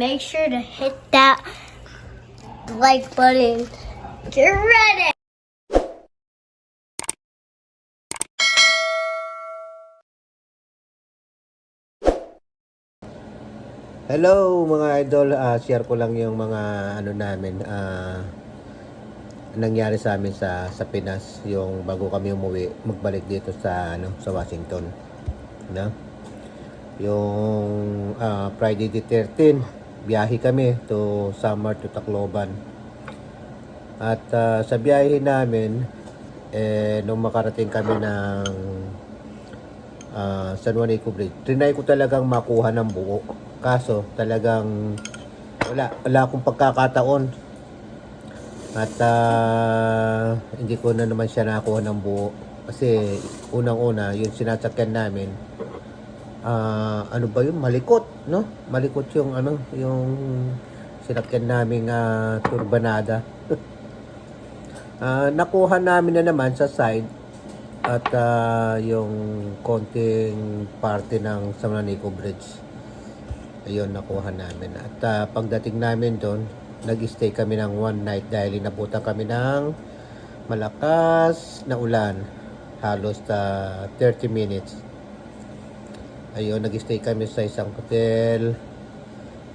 make sure to hit that like button. Get ready! Hello mga idol, Ah, share ko lang yung mga ano namin ah, nangyari sa amin sa sa Pinas yung bago kami umuwi magbalik dito sa ano sa Washington. No? Yung ah, Friday the 13, biyahe kami to Summer to Tacloban. At ah, sa biyahe namin eh nung makarating kami ng ah, San Juanico Bridge, trinay ko talagang makuha ng buo. Kaso talagang wala, wala akong pagkakataon. At ah, hindi ko na naman siya nakuha ng buo. Kasi unang-una, yung sinasakyan namin, ah, ano ba yun? Malikot, no? Malikot yung ano, yung sinakyan naming ah, turbanada. Ah, nakuha namin na naman sa side at ah, yung konting parte ng San Juanico Bridge. Ayun, nakuha namin. At ah, pagdating namin doon, nag-stay kami ng one night dahil inabutan kami ng malakas na ulan. Halos ah, 30 minutes. Ayun, nag-stay kami sa isang hotel.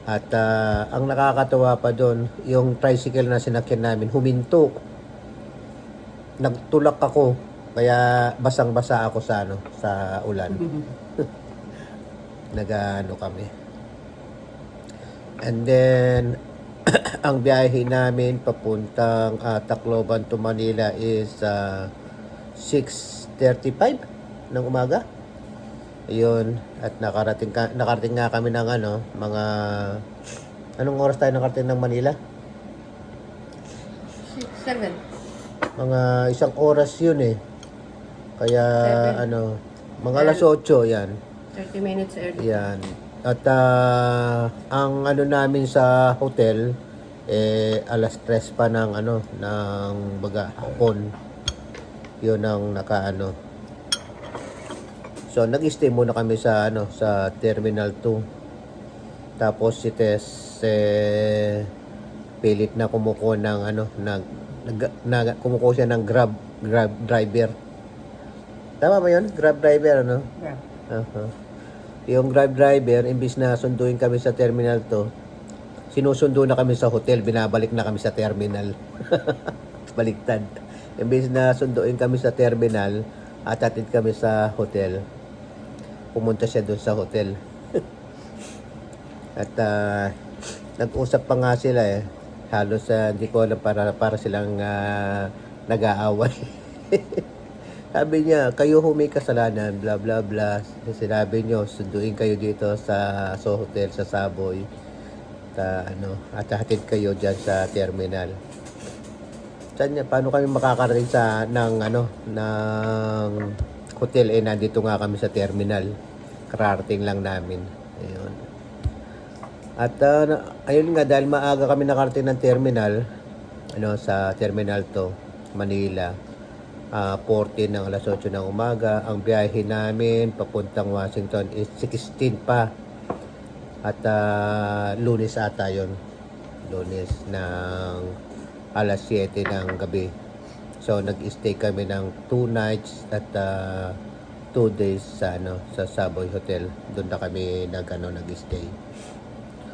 At ah, ang nakakatawa pa doon, yung tricycle na sinakyan namin, huminto. Nagtulak ako. Kaya basang-basa ako sa ano, sa ulan. Nagano kami. And then, ang biyahe namin papuntang ah, Tacloban to Manila is ah, 6.35 ng umaga. Ayun, at nakarating, ka, nakarating nga kami ng ano, mga... Anong oras tayo nakarating ng Manila? Seven. Mga isang oras yun eh. Kaya Seven. ano, mga alas 8 yan. 30 minutes early. Yan. At ah, ang ano namin sa hotel eh alas 3 pa ng ano ng baga hapon. 'Yun ang nakaano. So nag-stay muna kami sa ano sa Terminal 2. Tapos si Tess eh, pilit na kumukuha ng ano nag, nag, nag kumukuha siya ng Grab Grab driver. Tama ba 'yun? Grab driver ano? Grab. Aha. Yung Grab driver, imbis na sunduin kami sa terminal to, sinusundo na kami sa hotel, binabalik na kami sa terminal. Baliktad. Imbis na sunduin kami sa terminal, at atid kami sa hotel, pumunta siya doon sa hotel. at ah, nag-usap pa nga sila eh. Halos ah, hindi ko alam para, para silang ah, nag-aaway. Sabi niya, kayo ho may kasalanan, bla bla bla. Sinabi niyo, sunduin kayo dito sa, sa hotel, sa Saboy. Ta, ano, at hatid kayo dyan sa terminal. Saan niya, paano kami makakarating sa, ng, ano, ng hotel? Eh, nandito nga kami sa terminal. Kararating lang namin. Ayun. At, na- ayun nga, dahil maaga kami nakarating ng terminal, ano, sa terminal to, Manila ah 14 ng alas 8 ng umaga. Ang biyahe namin papuntang Washington is 16 pa. At ah, lunes ata yun. Lunes ng alas 7 ng gabi. So nag-stay kami ng 2 nights at 2 days sa ano sa Savoy Hotel. Doon na kami nag ano nag-stay.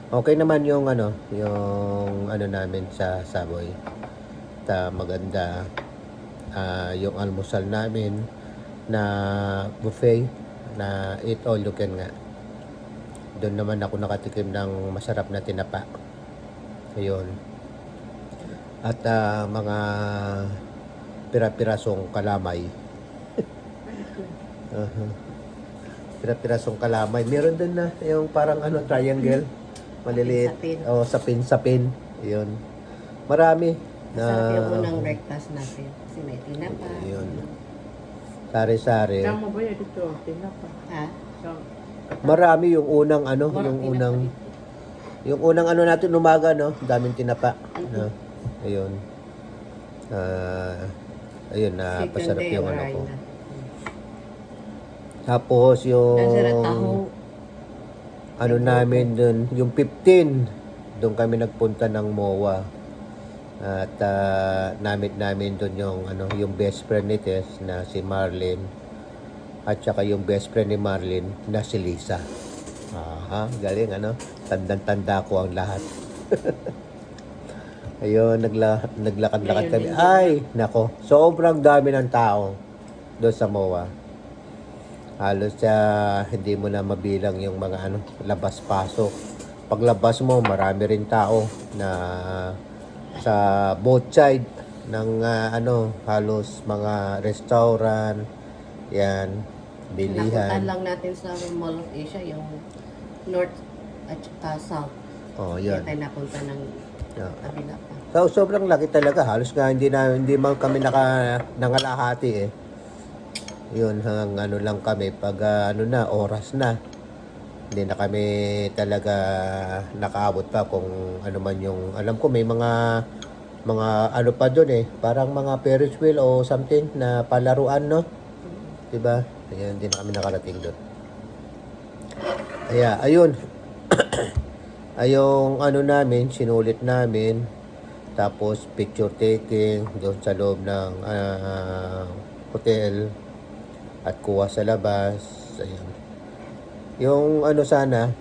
Okay naman yung ano, yung ano namin sa Savoy. Ta maganda ah, yung almusal namin na buffet na eat all you can nga. Doon naman ako nakatikim ng masarap na tinapa. Ayun. At ah, mga pira-pirasong kalamay. Aha. Pira-pirasong kalamay. Meron din na yung parang ano triangle. Maliliit. Sapin. O, sapin-sapin. Ayun. Marami. Na, Sarap yung unang breakfast natin. Kasi may tinapa. Ayun. Sari-sari. Tama ba yan dito? Tinapa. Ha? Sa- Marami yung unang ano, Marami yung unang dito. yung unang ano natin umaga no, daming tinapa. No? Ayun. Ah, ayun na pasarap yung ano ko. Tapos yung ano namin dun, yung 15 doon kami nagpunta ng MOA. At ah, namit namin doon yung, ano, yung best friend ni Tess na si Marlene. At saka yung best friend ni Marlene na si Lisa. Aha, galing ano. Tandang-tanda ko ang lahat. Ayun, nagla naglakad-lakad kami. Ay, nako. Sobrang dami ng tao doon sa MOA. Halos sa hindi mo na mabilang yung mga ano, labas-pasok. Paglabas mo, marami rin tao na sa both side ng ah, ano, halos mga restaurant, yan, bilihan. lang natin sa Mall of Asia, yung North at saka South. Oh, Kaya yan. tayo napunta ng Yeah. kabila pa. So, sobrang laki talaga. Halos nga hindi na hindi man kami naka nangalahati eh. Yun, hang ano lang kami pag ah, ano na oras na. Hindi na kami talaga nakaabot pa kung ano man yung alam ko may mga mga ano pa doon eh, parang mga Ferris wheel o something na palaruan no. 'Di ba? Kaya hindi na kami nakarating doon. Kaya ayun. Ayong ano namin, sinulit namin. Tapos picture taking doon sa loob ng ah, hotel at kuha sa labas. Ayan. Yung ano sana,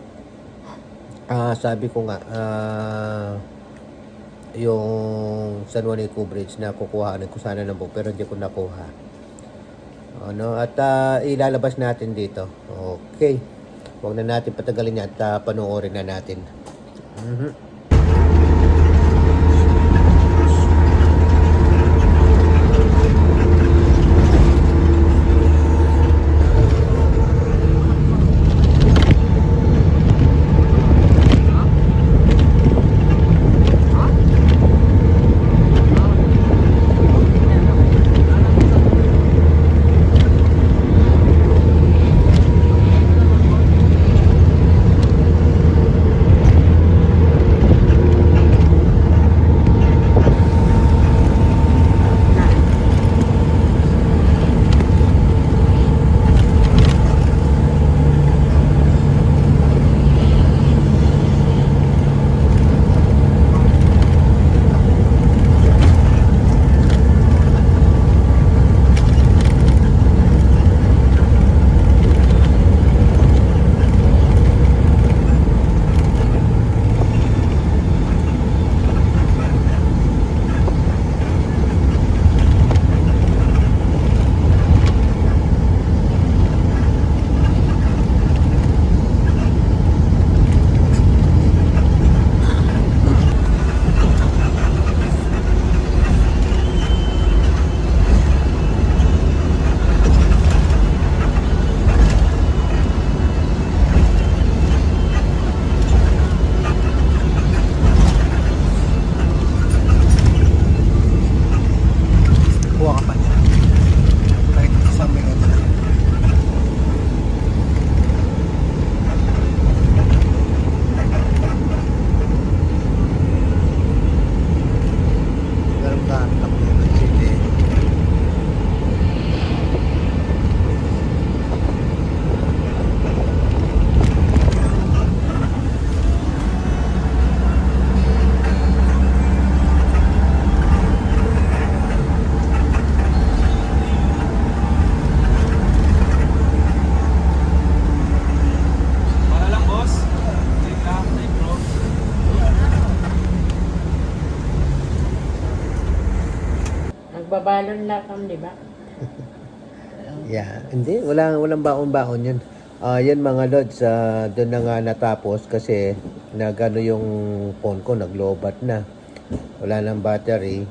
ah sabi ko nga, ah, yung San Juanico Bridge na kukuhaan ko sana ng book pero hindi ko nakuha. Ano, at ah, ilalabas natin dito. Okay. Huwag na natin patagalin at ah, panoorin na natin. Mhm. Kuha Nagbabalon lang kami, di ba? Yeah, hindi wala walang baon-baon 'yun. Ah, yan mga lods, ah, doon na nga natapos kasi nagano yung phone ko naglobat na. Wala nang battery.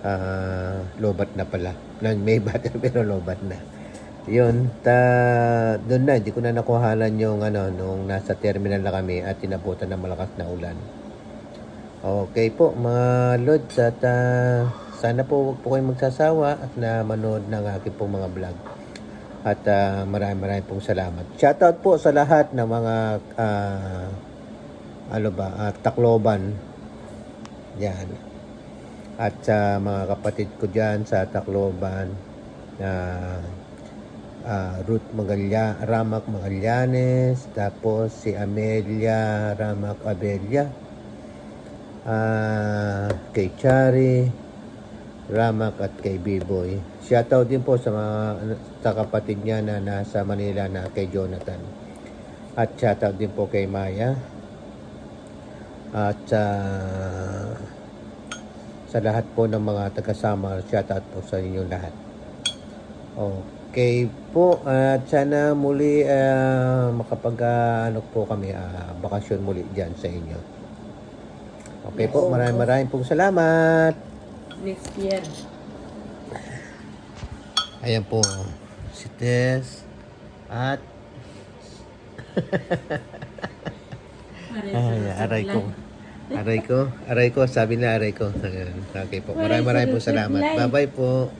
Ah, lobat na pala. May battery pero lobat na. Yun, ta doon na hindi ko na nakuhanan yung ano nung nasa terminal na kami at tinabutan ng malakas na ulan. Okay po mga lods at ah, sana po huwag po kayong magsasawa at na manood ng aking pong mga vlog. At ah, maraming maraming pong salamat. Shoutout po sa lahat ng mga ah, ano ba, ah, Tacloban. Yan. At sa mga kapatid ko dyan sa Tacloban na ah, Ruth Magalya, Ramak Magallanes, tapos si Amelia Ramak Abelia ah, kay Chari, Ramak at kay B-Boy. Shoutout din po sa mga sa kapatid niya na nasa Manila na kay Jonathan. At shoutout din po kay Maya. At ah, sa lahat po ng mga taga-Samar, shoutout po sa inyong lahat. Okay po, at sana muli ah, makapag ah, ano po kami, ah, bakasyon muli dyan sa inyo. Okay po, maraming maraming pong salamat. Next year. Ayan po, si Tess at Ay, aray ko. Aray ko, aray ko, sabi na aray ko. Okay po, maraming maraming po salamat. Bye-bye po.